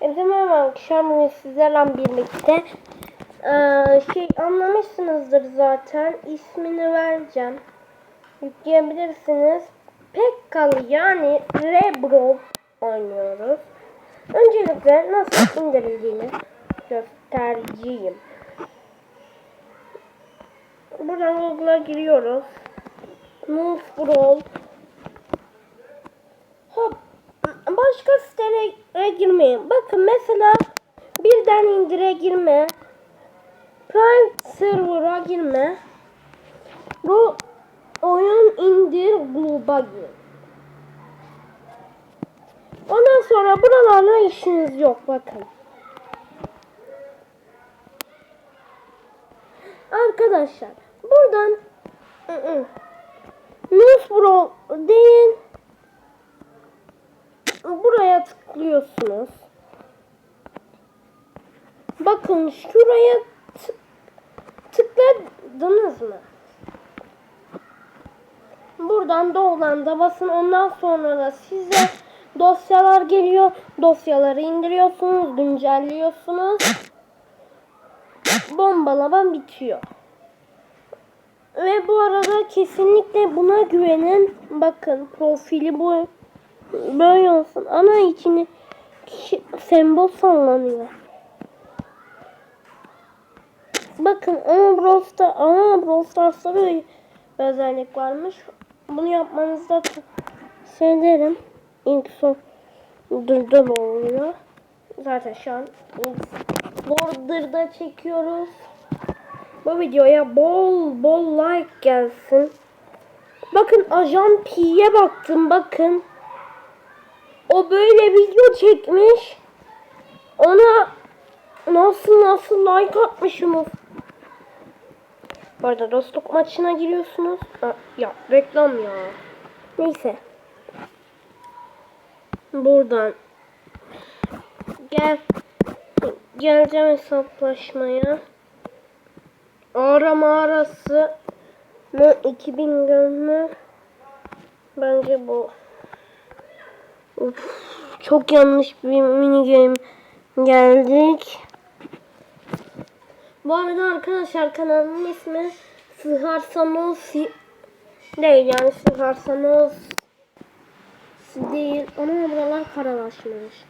Hepsi merhaba arkadaşlar. Bugün sizlerle birlikte eee, şey anlamışsınızdır zaten. İsmini vereceğim. Yükleyebilirsiniz. Pekkalı yani Rebro oynuyoruz. Öncelikle nasıl indirildiğini göstereceğim. Buradan Google'a giriyoruz. Move Brawl Hop. Başka sitelere girmeyin. Bakın mesela birden indire girme. Prime server'a girme. Bu oyun indir globa gir. Ondan sonra buralarla işiniz yok bakın. Arkadaşlar buradan News Bro deyin buraya tıklıyorsunuz. Bakın şuraya tık, tıkladınız mı? Buradan doğulan basın ondan sonra da size dosyalar geliyor. Dosyaları indiriyorsunuz, güncelliyorsunuz. Bombalama bitiyor. Ve bu arada kesinlikle buna güvenin. Bakın profili bu böyle olsun. Ana içini sembol sallanıyor. Bakın ama Brawl Star, ama Brawl Stars'ta özellik varmış. Bunu yapmanızda şey derim. İlk son dırda oluyor. Zaten şu an Border'da çekiyoruz. Bu videoya bol bol like gelsin. Bakın Ajan P'ye baktım bakın. O böyle video çekmiş. Ona nasıl nasıl like atmışım. Bu arada dostluk maçına giriyorsunuz. Ha, ya reklam ya. Neyse. Buradan gel geleceğim hesaplaşmaya. Arama arası mı 2000 gönlü bence bu. Uf, çok yanlış bir mini game geldik. Bu arada arkadaşlar kanalımın ismi Sıhar Sanoz değil yani Sıhar Sanoz değil ama buralar karalaşmış.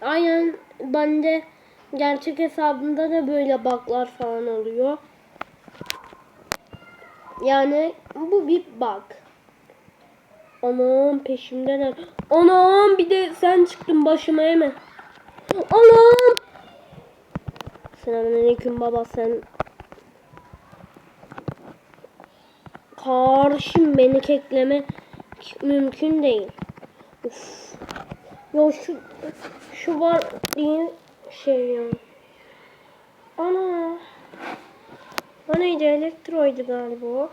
Aynen bende gerçek hesabımda da böyle bug'lar falan oluyor. Yani bu bir bug. Anam peşimdeler. Anam bir de sen çıktın başıma hemen. Anam. Selamünaleyküm baba sen. Karşım beni kekleme mümkün değil. Uf. Ya şu şu var değil şey ya. Ana. O neydi? Elektroydu galiba.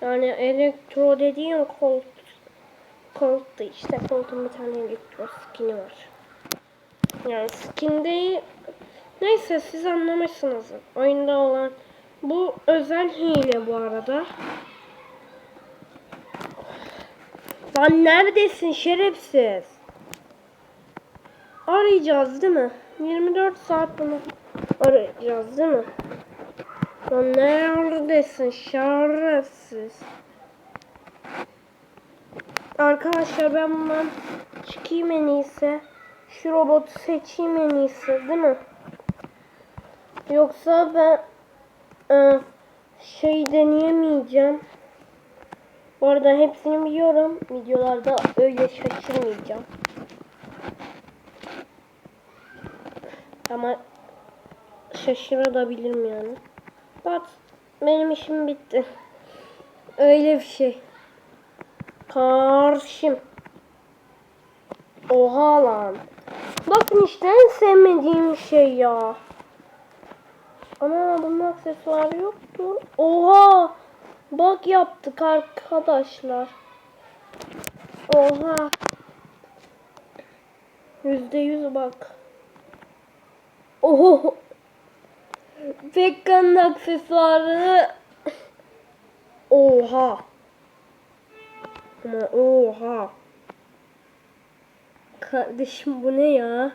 Yani elektro dediğim kolt. Colt'tu işte. Colt'un bir tane elektro skin'i var. Yani skin değil. Neyse siz anlamışsınız. Oyunda olan bu özel hile bu arada. Lan neredesin şerefsiz? Arayacağız değil mi? 24 saat bunu arayacağız değil mi? Lan neredesin şerefsiz? Arkadaşlar ben bundan çıkayım en iyisi. Şu robotu seçeyim en iyisi değil mi? Yoksa ben e, şey deneyemeyeceğim. Bu arada hepsini biliyorum. Videolarda öyle şaşırmayacağım. Ama şaşırabilirim yani. Bak benim işim bitti. Öyle bir şey. Karşım. Oha lan. Bakın işte en sevmediğim şey ya. Ana bunun aksesuarı yoktu. Oha. Bak yaptık arkadaşlar. Oha. Yüzde yüz bak. Oho. Pekka'nın aksesuarı. Oha. Ama oha. Kardeşim bu ne ya?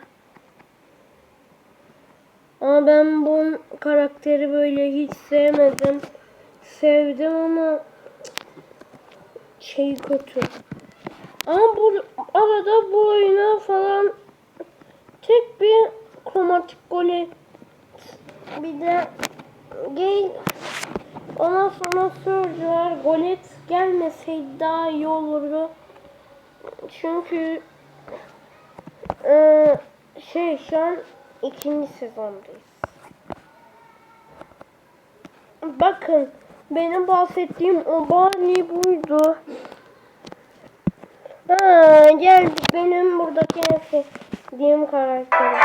Ama ben bu karakteri böyle hiç sevmedim. Sevdim ama şey kötü. Ama bu arada bu oyuna falan tek bir kromatik golü bir de gay ondan sonra Surge'lar Golet gelmeseydi daha iyi olurdu. Çünkü eee, şey şu an ikinci sezondayız. Bakın benim bahsettiğim o Barney buydu. Ha geldik benim buradaki en sevdiğim karakter.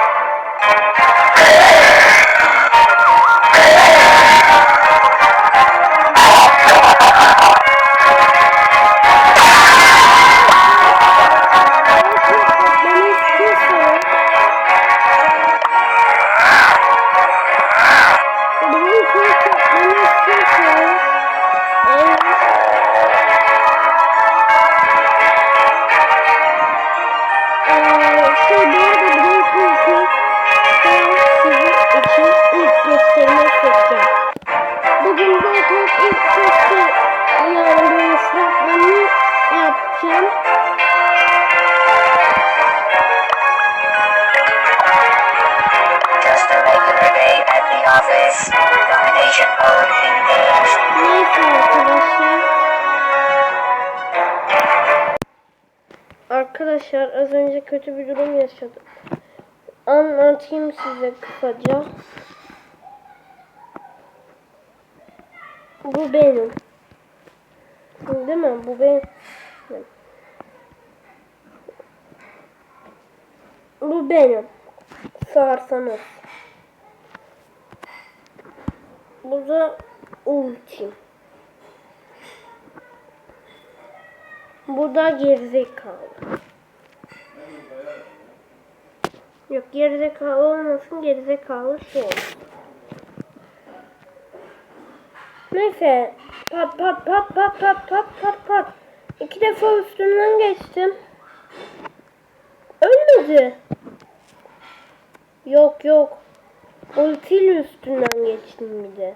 Yaşadım. Anlatayım size kısaca. Bu benim. Değil mi? Bu benim. Bu benim. Sağırsanız. Bu da ultim. Bu da gerizekalı. Yok gerizekalı olmasın gerizekalı şey olsun. Neyse pat pat pat pat pat pat pat pat. İki defa üstünden geçtim. Ölmedi. Yok yok. Ultiyle üstünden geçtim bir de.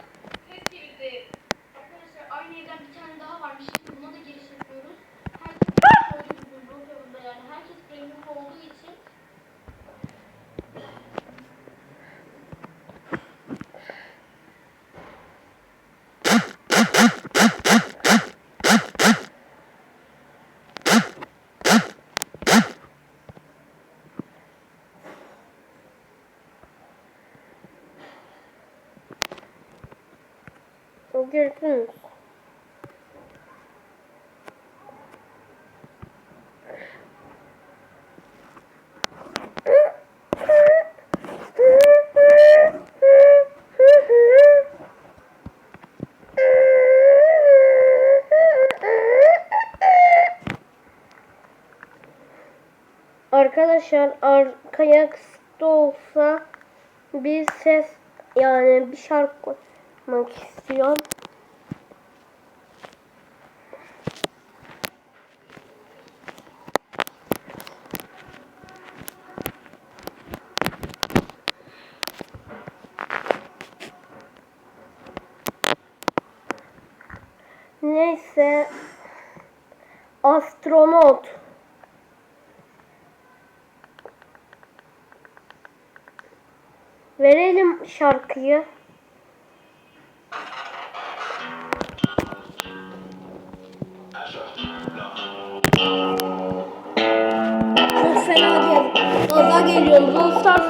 O gördünüz. Arkadaşlar arkaya kısıtlı olsa bir ses yani bir şarkı koymak istiyorum. Neyse astronot Verelim şarkıyı. Çok fena gel. Gaza geliyorum. Aslında Brawl Stars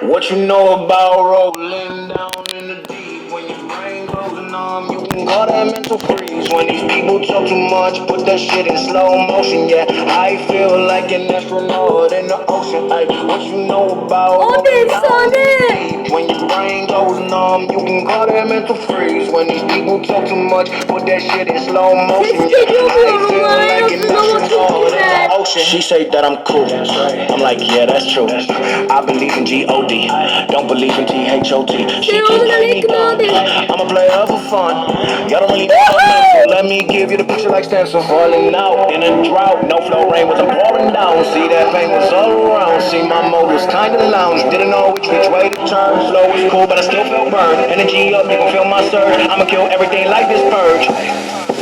What you know about rolling mental freeze when these people talk too much. Put that shit in slow motion, yeah. I feel like an astronaut in the ocean. Ay, what you know about Abi going down efsane. deep? When your brain goes numb, you can call that mental freeze. When these people talk too much, put that shit in slow motion, yeah. I feel like an yazın ama çok astronaut in the ocean. She say that I'm cool. I'm like, yeah, that's true. I believe in G-O-D. Don't believe in T-H-O-T. She keep playing me I'm a player for fun. Y'all don't really let me give you the picture like stencil falling out in a drought. No flow rain was pouring down. See that pain was all around. See my mode was kinda lounge. Didn't know which which way to turn. Slow was cool, but I still felt burned. Energy up, you can feel my surge. I'ma kill everything like this purge.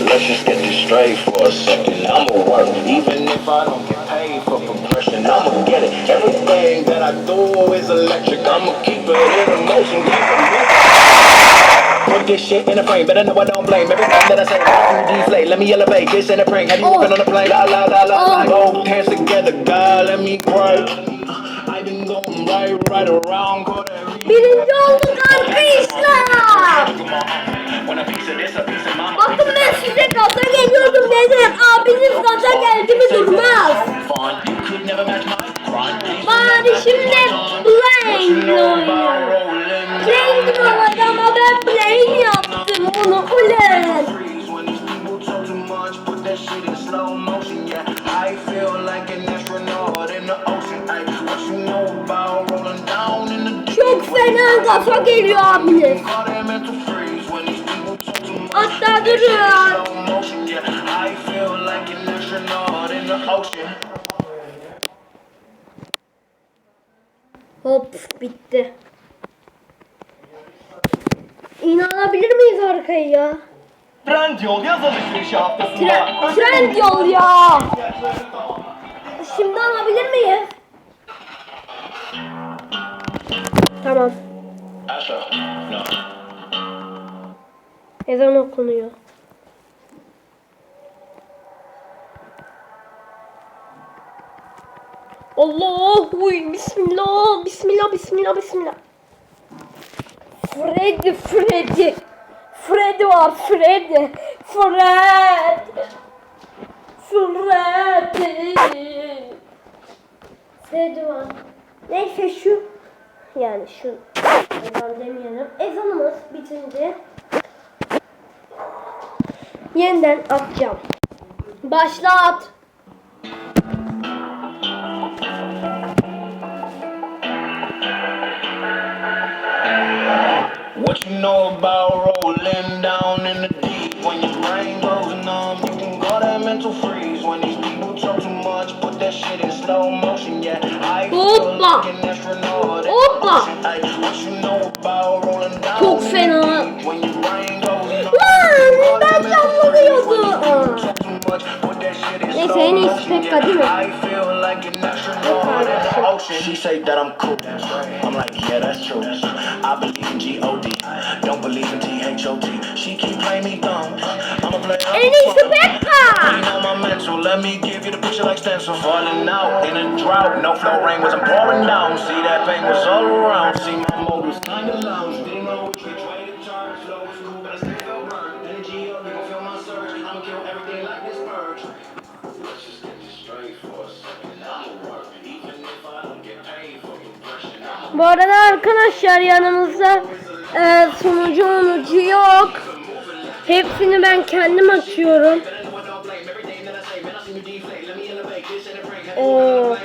Let's just get this straight for a second. I'ma work, even if I don't get paid for progression. I'ma get it. Everything that I do is electric. I'ma keep it in motion, keep it moving. Put this shit in a frame, better know I don't blame everything that I say. Don't deflate, let me elevate this in a prank. Have you Oh. been on a plane? La la la la. Oh. Both hands together, God, let me pray. I've been going right, right around. every- Birinci olduk arkadaşlar. Bakın ben size gaza geliyordum dedim. Abiniz gaza geldi mi durmaz. Bari şimdi Blade oynuyorum. Blade olmadı an astronaut in the ocean. Hop bitti. İnanabilir miyiz arkaya ya? Trendyol yaz alışverişi haftasında Tren, trend yol ya. Şimdi alabilir miyiz? Tamam. Ezan okunuyor. Allah, uy, bismillah, bismillah, bismillah, bismillah. Freddy, Freddy. Freddy var, Freddy. Fred. Freddy. Freddy var. Neyse şu, yani şu, ezan demeyelim. Ezanımız bitince yeniden atacağım. Başlat. What you know about rolling down in the deep? When your brain goes numb, you can call that mental freeze. When these people talk too much, put that shit in slow motion. Yeah, I feel like an astronaut. Hoppa. what you know about rolling down Çok fena. Astronaut in the ocean. She say that I'm cool. I'm like, yeah, that's true. I believe in G-O-D. Don't believe in T-H-O-T. She keep playing me dumb. I'm a player. En iyisi Pekka. Ain't on my mental. Let me give you the picture like stencil. Falling out in a drought. No flow rain wasn't pouring down. See that pain was all around. See my mode was kinda lounge. Didn't know which way to turn. Slow was cool, but I still felt burned. Energy up, you gon' feel my surge. I'ma kill everything like this purge. Bu arada arkadaşlar yanımızda e, sunucu unucu yok. Hepsini ben kendim açıyorum. Oo.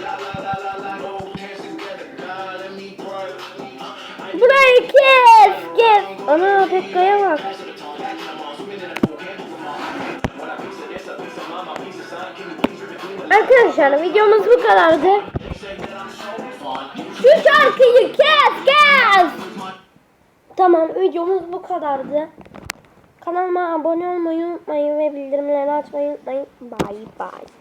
Burayı kes kes. Ana Pekka'ya bak. Arkadaşlar videomuz bu kadardı. Şu şarkıyı kes kes. Tamam videomuz bu kadardı. Kanalıma abone olmayı unutmayın ve bildirimleri açmayı unutmayın. Bye bye.